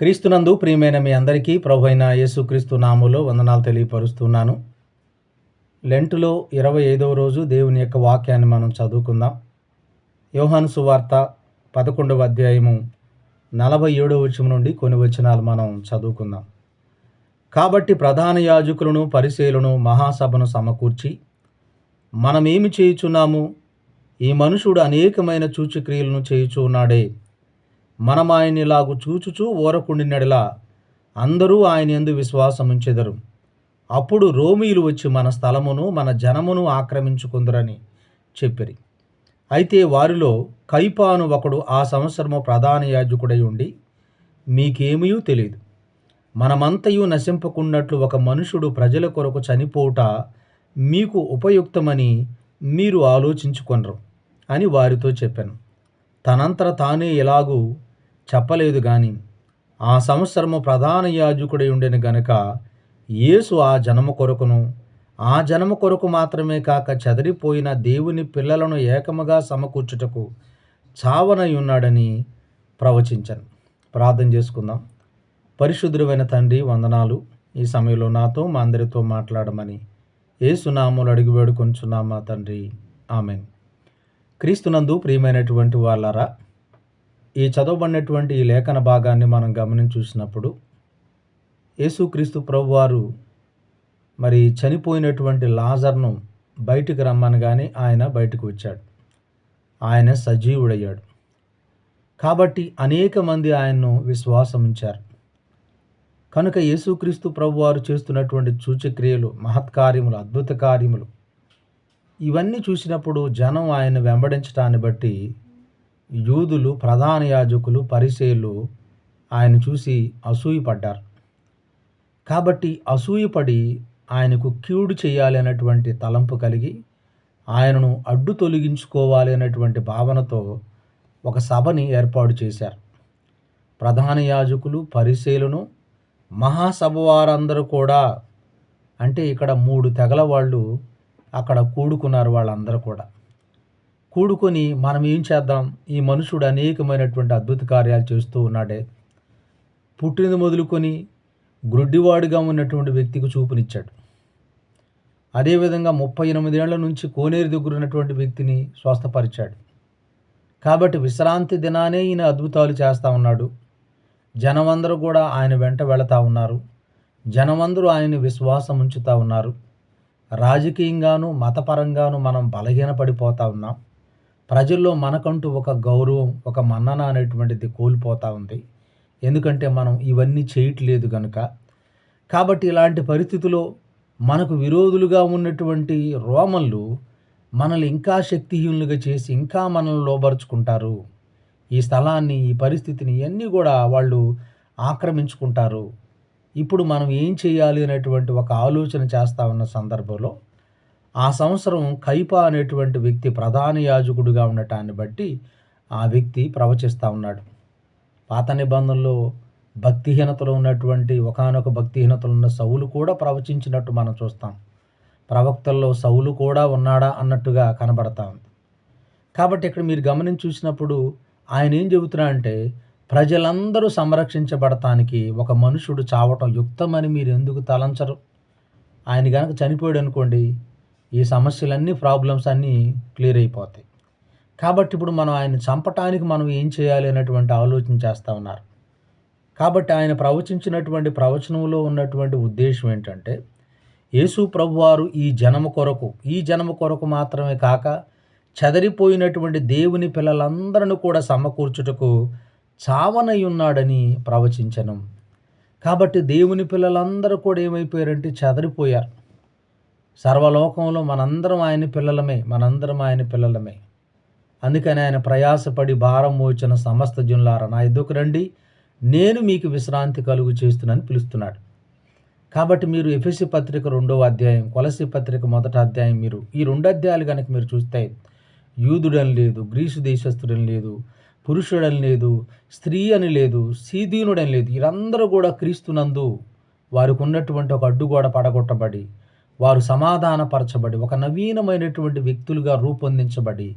క్రీస్తునందు ప్రియమైన మీ అందరికీ ప్రభు అయిన యేసుక్రీస్తు నాములో వందనాలు తెలియపరుస్తున్నాను. లెంటులో ఇరవై ఐదవ రోజు దేవుని యొక్క వాక్యాన్ని మనం చదువుకుందాం. యోహాను సువార్త పదకొండవ అధ్యాయము నలభై ఏడవ వచనం నుండి కొన్ని వచనాలు మనం చదువుకుందాం. కాబట్టి ప్రధాన యాజకులను పరిశీలను మహాసభను సమకూర్చి మనమేమి చేయుచున్నాము? ఈ మనుషుడు అనేకమైన సూచక్రియలను చేయుచు ఉన్నాడే. మనం ఆయన ఇలాగు చూచుచూ ఊరకుండినడిలా అందరూ ఆయన ఎందు విశ్వాసం ఉంచెదరు అప్పుడు రోమీయులు వచ్చి మన స్థలమును మన జనమును ఆక్రమించుకుందరని చెప్పిరి. అయితే వారిలో కైపాను ఒకడు ఆ సంవత్సరము ప్రధాన యాజకుడై ఉండి మీకేమీ తెలియదు మనమంతయు నశింపకున్నట్లు ఒక మనుషుడు ప్రజల కొరకు చనిపోవుట మీకు ఉపయుక్తమని మీరు ఆలోచించుకొనరు అని వారితో చెప్పాను. తనంతర తానే ఎలాగూ చెప్పలేదు గాని ఆ సంవత్సరము ప్రధాన యాజకుడై ఉండెను గనుక యేసు ఆ జనము కొరకును ఆ జనము కొరకు మాత్రమే కాక చెదిరిపోయిన దేవుని పిల్లలను ఏకముగా సమకూర్చుటకు చావనై ఉన్నాడని ప్రవచించను. ప్రార్థన చేసుకుందాం. పరిశుద్ధుడైన తండ్రి వందనాలు. ఈ సమయంలో నాతో మా అందరితో మాట్లాడమని ఏసునాములు అడిగి వేడుకొంచున్నామా తండ్రి. ఆమెన్. క్రీస్తునందు ప్రియమైనటువంటి వాళ్ళారా ఈ చదవబడినటువంటి ఈ లేఖన భాగాన్ని మనం గమనించి చూసినప్పుడు యేసుక్రీస్తు ప్రభువారు మరి చనిపోయినటువంటి లాజర్ను బయటికి రమ్మనగానే ఆయన బయటకు వచ్చాడు. ఆయన సజీవుడయ్యాడు. కాబట్టి అనేక మంది ఆయన్ను విశ్వాసం ఉంచారు కనుక యేసుక్రీస్తు ప్రభువారు చేస్తున్నటువంటి సూచక్రియలు మహత్కార్యములు అద్భుత కార్యములు ఇవన్నీ చూసినప్పుడు జనం ఆయన వెంబడించడాన్ని బట్టి యూదులు ప్రధాన యాజకులు పరిసేలు ఆయన చూసి అసూయపడ్డారు. కాబట్టి అసూయపడి ఆయనకు కీడు చేయాలి అనేటువంటి తలంపు కలిగి ఆయనను అడ్డు తొలగించుకోవాలి అనేటువంటి భావనతో ఒక సభని ఏర్పాటు చేశారు. ప్రధాన యాజకులు పరిశీలను మహాసభ వారందరూ కూడా అంటే ఇక్కడ మూడు తెగల వాళ్ళు అక్కడ కూడుకున్నారు వాళ్ళందరూ కూడా. కూడుకొని మనం ఏం చేద్దాం? ఈ మనుషుడు అనేకమైనటువంటి అద్భుత కార్యాలు చేస్తూ ఉన్నాడే. పుట్టినది మొదలుకొని గ్రుడ్డివాడిగా ఉన్నటువంటి వ్యక్తికి చూపునిచ్చాడు. అదేవిధంగా ముప్పై ఎనిమిదేళ్ళ నుంచి కోనేరు దగ్గర ఉన్నటువంటి వ్యక్తిని స్వస్థపరిచాడు. కాబట్టి విశ్రాంతి దినానే ఈయన అద్భుతాలు చేస్తూ ఉన్నాడు. జనమందరూ కూడా ఆయన వెంట వెళతా ఉన్నారు. జనమందరూ ఆయన్ని విశ్వాసం ఉంచుతూ ఉన్నారు. రాజకీయంగాను మతపరంగాను మనం బలహీనపడిపోతూ ఉన్నాం. ప్రజల్లో మనకంటూ ఒక గౌరవం ఒక మన్నన అనేటువంటిది కోల్పోతూ ఉంది. ఎందుకంటే మనం ఇవన్నీ చేయట్లేదు కనుక కాబట్టి ఇలాంటి పరిస్థితిలో మనకు విరోధులుగా ఉన్నటువంటి రోమన్లు మనల్ని ఇంకా శక్తిహీనులుగా చేసి ఇంకా మనల్ని లోబరుచుకుంటారు. ఈ స్థలాన్ని ఈ పరిస్థితిని ఇవన్నీ కూడా వాళ్ళు ఆక్రమించుకుంటారు. ఇప్పుడు మనం ఏం చేయాలి అనేటువంటి ఒక ఆలోచన చేస్తూ ఉన్న సందర్భంలో ఆ సంవత్సరం కైప అనేటువంటి వ్యక్తి ప్రధాన యాజకుడిగా ఉండటాన్ని బట్టి ఆ వ్యక్తి ప్రవచిస్తూ ఉన్నాడు. పాత నిబంధనలో భక్తిహీనతలో ఉన్నటువంటి ఒకనొక భక్తిహీనతలు ఉన్న సౌలు కూడా ప్రవచించినట్టు మనం చూస్తాం. ప్రవక్తల్లో సౌలు కూడా ఉన్నాడా అన్నట్టుగా కనబడతా ఉంది. కాబట్టి ఇక్కడ మీరు గమనించి చూసినప్పుడు ఆయన ఏం చెబుతున్నా అంటే ప్రజలందరూ సంరక్షించబడటానికి ఒక మనుషుడు చావటం యుక్తమని మీరు ఎందుకు తలంచరు? ఆయన కనుక చనిపోయాడు అనుకోండి ఈ సమస్యలన్నీ ప్రాబ్లమ్స్ అన్నీ క్లియర్ అయిపోతాయి. కాబట్టి ఇప్పుడు మనం ఆయన చంపటానికి మనం ఏం చేయాలి అనేటువంటి ఆలోచన చేస్తూ ఉన్నారు. కాబట్టి ఆయన ప్రవచించినటువంటి ప్రవచనంలో ఉన్నటువంటి ఉద్దేశం ఏంటంటే యేసు ప్రభువారు ఈ జనము కొరకు ఈ జనము కొరకు మాత్రమే కాక చెదరిపోయినటువంటి దేవుని పిల్లలందరిని కూడా సమకూర్చుటకు చావనై ఉన్నాడని ప్రవచించను. కాబట్టి దేవుని పిల్లలందరూ కూడా ఏమైపోయారంటే చెదరిపోయారు. సర్వలోకంలో మనందరం ఆయన పిల్లలమే మనందరం ఆయన పిల్లలమే. అందుకని ఆయన ప్రయాసపడి భారం మోచిన సమస్త జనులార నా ఎద్దుకు రండి నేను మీకు విశ్రాంతి కలుగు చేస్తున్నాను పిలుస్తున్నాడు. కాబట్టి మీరు ఎఫ్ఎస్సి పత్రిక రెండవ అధ్యాయం కొలసి పత్రిక మొదటి అధ్యాయం మీరు. ఈ రెండు అధ్యాయాలు కనుక మీరు చూస్తే యూదుడని లేదు గ్రీసు దేశస్థుడని లేదు పురుషుడని లేదు స్త్రీ అని లేదు సీదీనుడని లేదు వీరందరూ కూడా క్రీస్తునందు వారికి ఉన్నటువంటి ఒక అడ్డుగోడ పడగొట్టబడి వారు సమాధానపరచబడి ఒక నవీనమైనటువంటి వ్యక్తులుగా రూపొందించబడి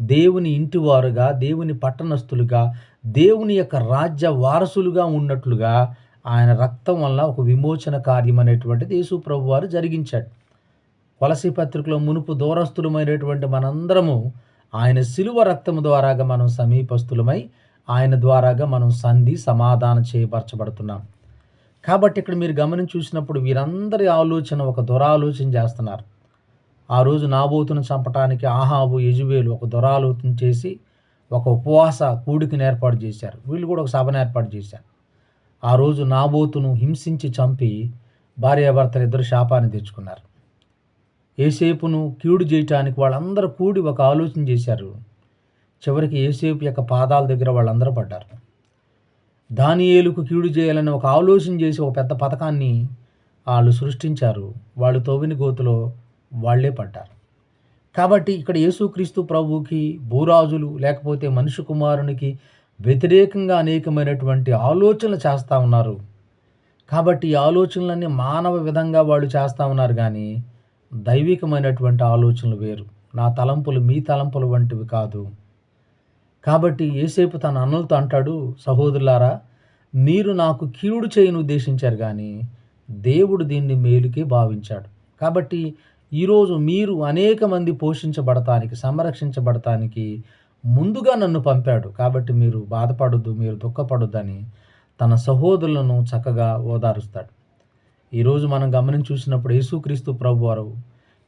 దేవుని ఇంటివారుగా దేవుని పట్టణస్థులుగా దేవుని యొక్క రాజ్య వారసులుగా ఉన్నట్లుగా ఆయన రక్తం వల్ల ఒక విమోచన కార్యం అనేటువంటిది యేసు ప్రభు వారు జరిగించాడు. కొలసి పత్రికలో మునుపు దూరస్థులమైనటువంటి మనందరము ఆయన శిలువ రక్తము ద్వారాగా మనం సమీపస్థులమై ఆయన ద్వారాగా మనం సంధి సమాధానం చేయపరచబడుతున్నాం. కాబట్టి ఇక్కడ మీరు గమనించి చూసినప్పుడు వీరందరి ఆలోచన ఒక దురాలోచన చేస్తున్నారు. ఆ రోజు నాబోతును చంపటానికి ఆహాబు యజువేలు ఒక దురాలోచన చేసి ఒక ఉపవాస కూడికని ఏర్పాటు చేశారు. వీళ్ళు కూడా ఒక సభను ఏర్పాటు చేశారు. ఆ రోజు నాబోతును హింసించి చంపి భార్యాభర్తలు ఇద్దరు శాపాన్ని తెచ్చుకున్నారు. ఏసేపును కీడు చేయటానికి వాళ్ళందరూ కూడి ఒక ఆలోచన చేశారు. చివరికి ఏసేపు యొక్క పాదాల దగ్గర వాళ్ళందరూ పడ్డారు. దానియేలుకు కీడు చేయాలని ఒక ఆలోచన చేసి ఒక పెద్ద పథకాన్ని వాళ్ళు సృష్టించారు. వాళ్ళు తోవిని గోతులో వాళ్ళే పడ్డారు. కాబట్టి ఇక్కడ యేసుక్రీస్తు ప్రభువుకి భూరాజులు లేకపోతే మనుషు కుమారునికి వ్యతిరేకంగా అనేకమైనటువంటి ఆలోచనలు చేస్తూ ఉన్నారు. కాబట్టి ఈ ఆలోచనలన్నీ మానవ విధంగా వాళ్ళు చేస్తూ ఉన్నారు కానీ దైవికమైనటువంటి ఆలోచనలు వేరు. నా తలంపులు మీ తలంపులు వంటివి కాదు. కాబట్టి ఏసేపు తన అన్నలతో అంటాడు సహోదరులారా మీరు నాకు కీడు చేయను ఉద్దేశించారు కానీ దేవుడు దీన్ని మేలుకే భావించాడు. కాబట్టి ఈరోజు మీరు అనేక మంది పోషించబడటానికి సంరక్షించబడటానికి ముందుగా నన్ను పంపాడు. కాబట్టి మీరు బాధపడొద్దు మీరు దుఃఖపడొద్దని తన సహోదరులను చక్కగా ఓదారుస్తాడు. ఈరోజు మనం గమనించి చూసినప్పుడు యేసుక్రీస్తు ప్రభు వారు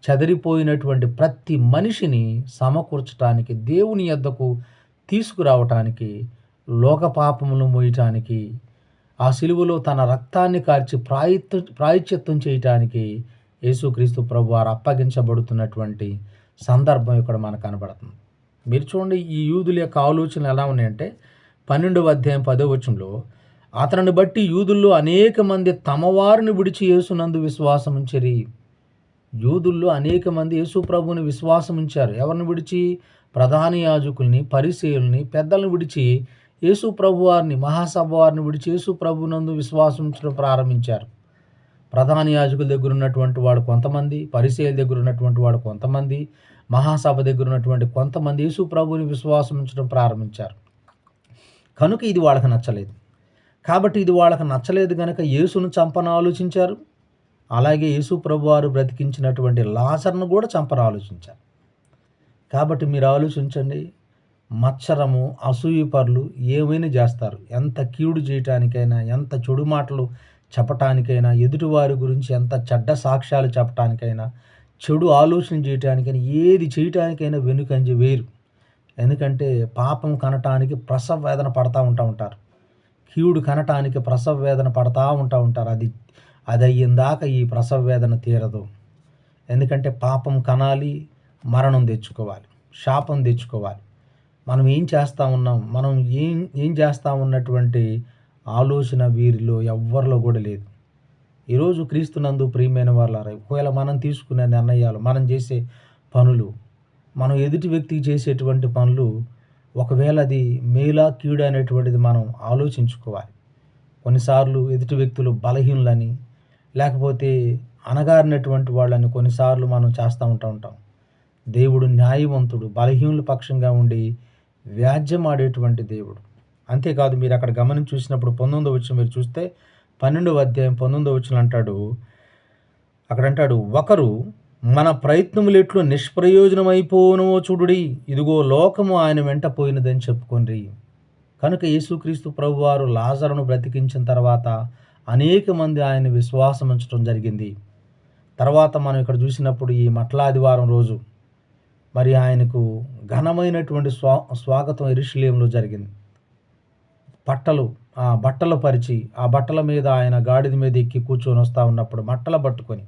చెదిరిపోయినటువంటి ప్రతి మనిషిని సమకూర్చడానికి దేవుని యొద్దకు తీసుకురావటానికి లోకపాపములు మోయటానికి ఆ సిలువలో తన రక్తాన్ని కార్చి ప్రాయత్త ప్రాయశ్చిత్తం చేయటానికి యేసుక్రీస్తు ప్రభు వారు అప్పగించబడుతున్నటువంటి సందర్భం ఇక్కడ మనకు కనబడుతుంది. మీరు చూడండి ఈ యూదుల యొక్క ఆలోచనలు ఎలా ఉన్నాయంటే పన్నెండవ అధ్యాయం పదో వచనంలో అతనిని బట్టి యూదుల్లో అనేక మంది తమ వారిని విడిచి యేసునందు విశ్వాసం ఉంచరి యూదుల్లో అనేక మంది యేసుప్రభుని విశ్వాసం ఉంచారు ఎవరిని విడిచి? ప్రధాన యాజకుల్ని పరిశీలని పెద్దలను విడిచి యేసు ప్రభు వారిని మహాసభ వారిని విడిచి యేసు ప్రభునందు విశ్వాసం ఉంచడం ప్రారంభించారు. ప్రధాన యాజకుల దగ్గర ఉన్నటువంటి వాడు కొంతమంది పరిశీల దగ్గర ఉన్నటువంటి వాడు కొంతమంది మహాసభ దగ్గర ఉన్నటువంటి కొంతమంది యేసు ప్రభుని విశ్వాసం ఉంచడం ప్రారంభించారు. కనుక ఇది వాళ్ళకి నచ్చలేదు. కాబట్టి ఇది వాళ్ళకి నచ్చలేదు కనుక యేసును చంపన ఆలోచించారు. అలాగే యేసు ప్రభు వారు బ్రతికించినటువంటి లాసర్ను కూడా చంపరు ఆలోచించారు. కాబట్టి మీరు ఆలోచించండి మచ్చరము అసూయపరులు ఏమైనా చేస్తారు. ఎంత కీడు చేయటానికైనా ఎంత చెడు మాటలు చెప్పటానికైనా ఎదుటివారి గురించి ఎంత చెడ్డ సాక్ష్యాలు చెప్పటానికైనా చెడు ఆలోచన చేయటానికైనా ఏది చేయటానికైనా వెనుకంజి వేరు. ఎందుకంటే పాపం కనటానికి ప్రసవ వేదన పడతా ఉంటా ఉంటారు. కీడు కనటానికి ప్రసవ వేదన పడతా ఉంటా ఉంటారు. అది అది అయ్యిందాక ఈ ప్రసవ వేదన తీరదు. ఎందుకంటే పాపం కనాలి మరణం తెచ్చుకోవాలి శాపం తెచ్చుకోవాలి. మనం ఏం చేస్తూ ఉన్నాం? మనం ఏం ఏం చేస్తూ ఉన్నటువంటి ఆలోచన వీరిలో ఎవ్వరిలో కూడా లేదు. ఈరోజు క్రీస్తునందు ప్రియమైన వాళ్ళారా ఒకవేళ మనం తీసుకునే నిర్ణయాలు మనం చేసే పనులు మనం ఎదుటి వ్యక్తికి చేసేటువంటి పనులు ఒకవేళ అది మేలా కీడు అనేటువంటిది మనం ఆలోచించుకోవాలి. కొన్నిసార్లు ఎదుటి వ్యక్తులు బలహీనులని లేకపోతే అనగారినటువంటి వాళ్ళని కొన్నిసార్లు మనం చేస్తూ ఉంటా ఉంటాం. దేవుడు న్యాయవంతుడు బలహీనుల పక్షంగా ఉండి వ్యాజ్యమాడేటువంటి దేవుడు. అంతేకాదు మీరు అక్కడ గమనించి చూసినప్పుడు పంతొమ్మిదో వచ్చిన మీరు చూస్తే పన్నెండవ అధ్యాయం పంతొమ్మిదో వచ్చిన అంటాడు. అక్కడ అంటాడు ఒకరు మన ప్రయత్నములు ఎట్లు నిష్ప్రయోజనమైపోనో చూడుడి. ఇదిగో లోకము ఆయన వెంట పోయినదని చెప్పుకోండి కనుక యేసుక్రీస్తు ప్రభువారు లాజరును బ్రతికించిన తర్వాత అనేక మంది ఆయన విశ్వాసం ఉంచడం జరిగింది. తర్వాత మనం ఇక్కడ చూసినప్పుడు ఈ మట్లాదివారం రోజు మరి ఆయనకు ఘనమైనటువంటి స్వా స్వాగతం ఇరుషులేంలో జరిగింది. బట్టలు ఆ బట్టలు పరిచి ఆ బట్టల మీద ఆయన గాడిద మీద ఎక్కి కూర్చొని వస్తూ ఉన్నప్పుడు మట్టలు పట్టుకొని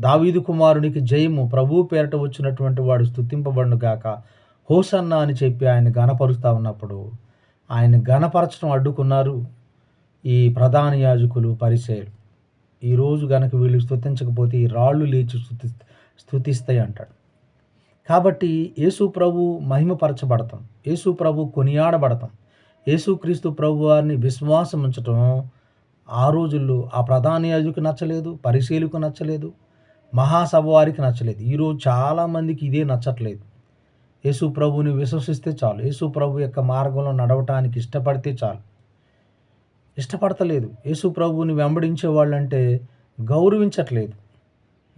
దావీదు కుమారునికి జయము ప్రభు పేరట వచ్చినటువంటి వాడు స్థుతింపబడును గాక హోసన్న అని చెప్పి ఆయన గణపరుస్తూ ఉన్నప్పుడు ఆయన గణపరచడం అడ్డుకున్నారు. ఈ ప్రధాన యాజకులు పరిసేలు ఈరోజు గనక వీళ్ళు స్థుతించకపోతే ఈ రాళ్ళు లేచి స్థుతి స్థుతిస్తాయి అంటాడు. కాబట్టి యేసు ప్రభు మహిమపరచబడతాం. యేసు ప్రభు కొనియాడబడతాం. యేసుక్రీస్తు ప్రభు వారిని విశ్వాసం ఉంచటం ఆ రోజుల్లో ఆ ప్రధాన యాజకు నచ్చలేదు పరిశీలకు నచ్చలేదు మహాసభ వారికి నచ్చలేదు. ఈరోజు చాలామందికి ఇదే నచ్చట్లేదు. యేసు ప్రభుని విశ్వసిస్తే చాలు. యేసు ప్రభు యొక్క మార్గంలో నడవటానికి ఇష్టపడితే చాలు. ఇష్టపడతలేదు. యేసు ప్రభువుని వెంబడించే వాళ్ళంటే గౌరవించట్లేదు.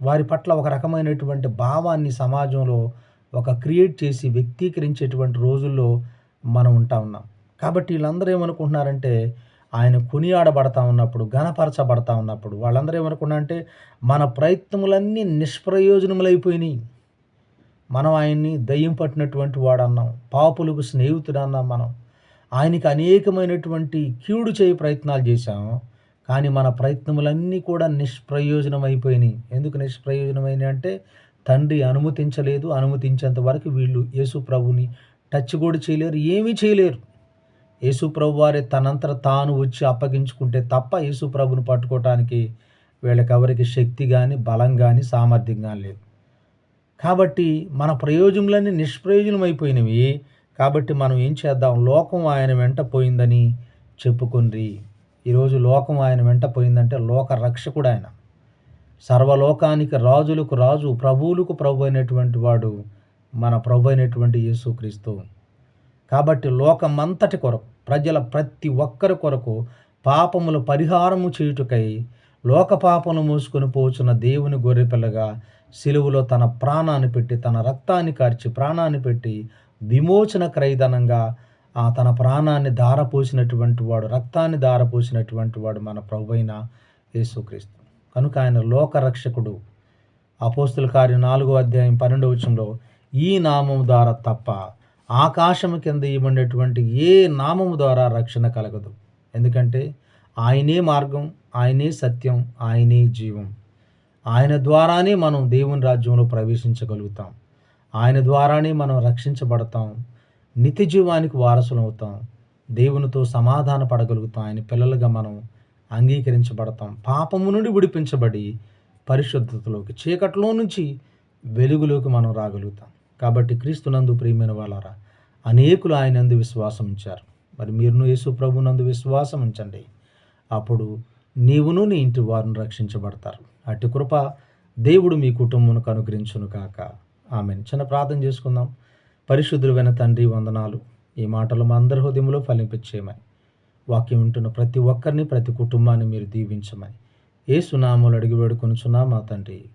వారి పట్ల ఒక రకమైనటువంటి భావాన్ని సమాజంలో ఒక క్రియేట్ చేసి వ్యక్తీకరించేటువంటి రోజుల్లో మనం ఉంటా ఉన్నాం. కాబట్టి వీళ్ళందరూ ఏమనుకుంటున్నారంటే ఆయన కొనియాడబడతా ఉన్నప్పుడు ఘనపరచబడతా ఉన్నప్పుడు వాళ్ళందరూ ఏమనుకున్నారంటే మన ప్రయత్నములన్నీ నిష్ప్రయోజనములైపోయినాయి. మనం ఆయన్ని దయ్యం పట్టినటువంటి వాడు అన్నాం పాపులకు స్నేహితుడు అన్నాం మనం. ఆయనకి అనేకమైనటువంటి కీడు చేయ ప్రయత్నాలు చేశాం. కానీ మన ప్రయత్నములన్నీ కూడా నిష్ప్రయోజనం అయిపోయినాయి ఎందుకు నిష్ప్రయోజనమైనవి అంటే తండ్రి అనుమతించలేదు. అనుమతించేంత వరకు వీళ్ళు యేసు ప్రభుని టచ్ కూడా చేయలేరు ఏమీ చేయలేరు. యేసు ప్రభు వారే తనంతట తాను వచ్చి అప్పగించుకుంటే తప్ప యేసు ప్రభుని పట్టుకోవటానికి వీళ్ళకి ఎవరికి శక్తి కానీ బలం కానీ సామర్థ్యం కానీ లేదు. కాబట్టి మన ప్రయోజనములన్నీ నిష్ప్రయోజనం అయిపోయినవి కాబట్టి మనం ఏం చేద్దాం? లోకం ఆయన వెంట పోయిందని చెప్పుకుని ఈరోజు లోకం ఆయన వెంట పోయిందంటే లోక రక్షకుడు ఆయన. సర్వలోకానికి రాజులకు రాజు ప్రభువులకు ప్రభు అయినటువంటి వాడు మన ప్రభు అయినటువంటి యేసుక్రీస్తు. కాబట్టి లోకమంతటి కొరకు ప్రజల ప్రతి ఒక్కరి కొరకు పాపముల పరిహారము చేయుటకై లోక పాపములు మూసుకొని పోచున్న దేవుని గొర్రెపిల్లగా సిలువులో తన ప్రాణాన్ని పెట్టి తన రక్తాన్ని కార్చి ప్రాణాన్ని పెట్టి విమోచన క్రైదనంగా ఆ తన ప్రాణాన్ని ధారపోసినటువంటి వాడు రక్తాన్ని ధారపోసినటువంటి వాడు మన ప్రభు అయిన యేసుక్రీస్తు. కనుక ఆయన లోకరక్షకుడు. అపోస్తుల కార్యం నాలుగో అధ్యాయం పన్నెండవ వచ్చంలో ఈ నామం ద్వారా తప్ప ఆకాశము కింద ఇవ్వబడినటువంటి ఏ నామము ద్వారా రక్షణ కలగదు. ఎందుకంటే ఆయనే మార్గం ఆయనే సత్యం ఆయనే జీవం. ఆయన ద్వారానే మనం దేవుని రాజ్యంలో ప్రవేశించగలుగుతాం. ఆయన ద్వారానే మనం రక్షించబడతాం. నిత్య జీవానికి వారసులవుతాం దేవునితో సమాధాన పడగలుగుతాం. ఆయన పిల్లలుగా మనం అంగీకరించబడతాం. పాపము నుండి విడిపించబడి పరిశుద్ధతలోకి చీకట్లో నుంచి వెలుగులోకి మనం రాగలుగుతాం. కాబట్టి క్రీస్తునందు ప్రియమైన వాళ్ళారా అనేకులు ఆయన అందు విశ్వాసం ఉంచారు. మరి మీరును యేసు ప్రభునందు విశ్వాసం ఉంచండి. అప్పుడు నీవును నీ ఇంటి వారిని రక్షించబడతారు. అటు కృప దేవుడు మీ కుటుంబంకు అనుగ్రహించును కాక ఆమె చిన్న ప్రార్థన చేసుకుందాం. పరిశుద్ధులైన తండ్రి వందనాలు. ఈ మాటలు మా అందరి హృదయంలో ఫలింపచేయమని. వాక్యం వింటున్న ప్రతి ఒక్కరిని ప్రతి కుటుంబాన్ని మీరు దీవించమని. ఏ సునామాలు అడిగి వేడుకొనుచున్నా మా తండ్రి.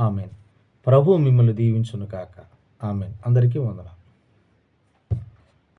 ఆమెన్. ప్రభు మిమ్మల్ని దీవించును కాక ఆమెన్. అందరికీ వందనాలు.